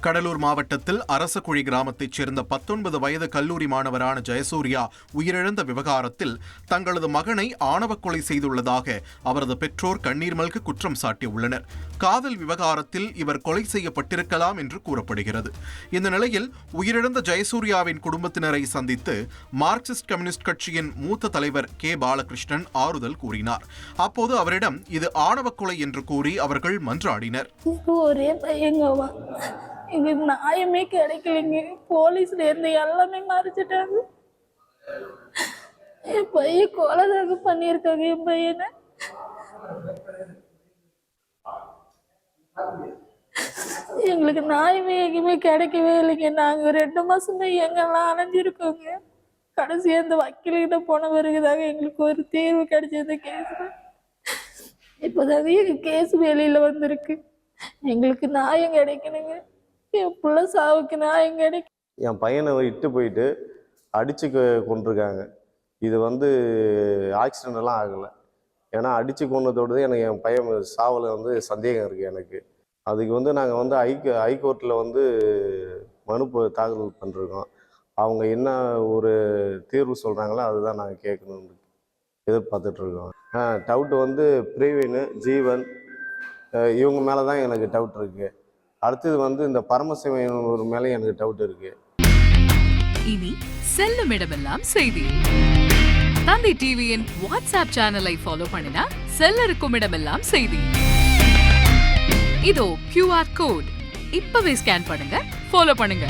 கடலூர் மாவட்டத்தில் அரசக்குழி கிராமத்தைச் சேர்ந்த பத்தொன்பது வயது கல்லூரி மாணவரான ஜெயசூர்யா உயிரிழந்த விவகாரத்தில் தங்களது மகனை ஆணவக் கொலை செய்துள்ளதாக அவரது பெற்றோர் கண்ணீர் மல்க குற்றம் சாட்டியுள்ளனர். காதல் விவகாரத்தில் இவர் கொலை செய்யப்பட்டிருக்கலாம் என்று கூறப்படுகிறது. இந்த நிலையில் உயிரிழந்த ஜெயசூர்யாவின் குடும்பத்தினரை சந்தித்து மார்க்சிஸ்ட் கம்யூனிஸ்ட் கட்சியின் மூத்த தலைவர் கே. பாலகிருஷ்ணன் ஆறுதல் கூறினார். அப்போது அவரிடம் இது ஆணவக் கொலை என்று கூறி அவர்கள் மன்றாடினர். எங்களுக்கு நியாயமே கிடைக்கலைங்க. போலீஸ்ல இருந்து எல்லாமே மறைச்சிட்டாங்க. என் பையன் கொலைதாக பண்ணியிருக்காங்க என் பையனை. எங்களுக்கு நாயுமே எங்கேயுமே கிடைக்கவே இல்லைங்க. நாங்க ரெண்டு மாசமே எங்கெல்லாம் அலைஞ்சிருக்கோங்க. கடைசி அந்த வக்கீல்கிட்ட போன பிறகுதாங்க எங்களுக்கு ஒரு தீர்வு கிடைச்சது கேஸ்ல. இப்போதாங்க எங்க கேஸ் வெளியில வந்திருக்கு. எங்களுக்கு நியாயம் கிடைக்கணுங்க. என் புள்ள சாவுக்கு நியாயம் கிடைக்கும் என் பையனை இட்டு போயிட்டு அடித்து கொண்டிருக்காங்க இது வந்து ஆக்சிடென்ட் எல்லாம் ஆகலை. ஏன்னா அடித்து கொண்டதோடு எனக்கு என் பையன் சாவில் வந்து சந்தேகம் இருக்குது எனக்கு. அதுக்கு வந்து நாங்கள் வந்து ஐ ஹைகோர்ட்டில் வந்து மனு தாக்கல் பண்ணிருக்கோம். அவங்க என்ன ஒரு தீர்வு சொல்கிறாங்களோ அதுதான் நாங்கள் கேட்கணும்னு எதிர்பார்த்துட்ருக்கோம். ஆ டவுட் வந்து பிரவீன் ஜீவன் இவங்க மேலே தான் எனக்கு டவுட் இருக்குது அடுத்தது வந்து இந்த பரமசிவன் ஒரு மேலே எனக்கு டவுட் இருக்குது இனி செல்லும் இடமெல்லாம் செய்தி. தந்தை டிவியின் வாட்ஸ்அப் சேனலை ஃபாலோ பண்ணினா செல்ல இருக்கும் இடமெல்லாம் செய்தி. இதோ கியூஆர் கோட் இப்பவே ஸ்கேன் பண்ணுங்க ஃபாலோ பண்ணுங்க.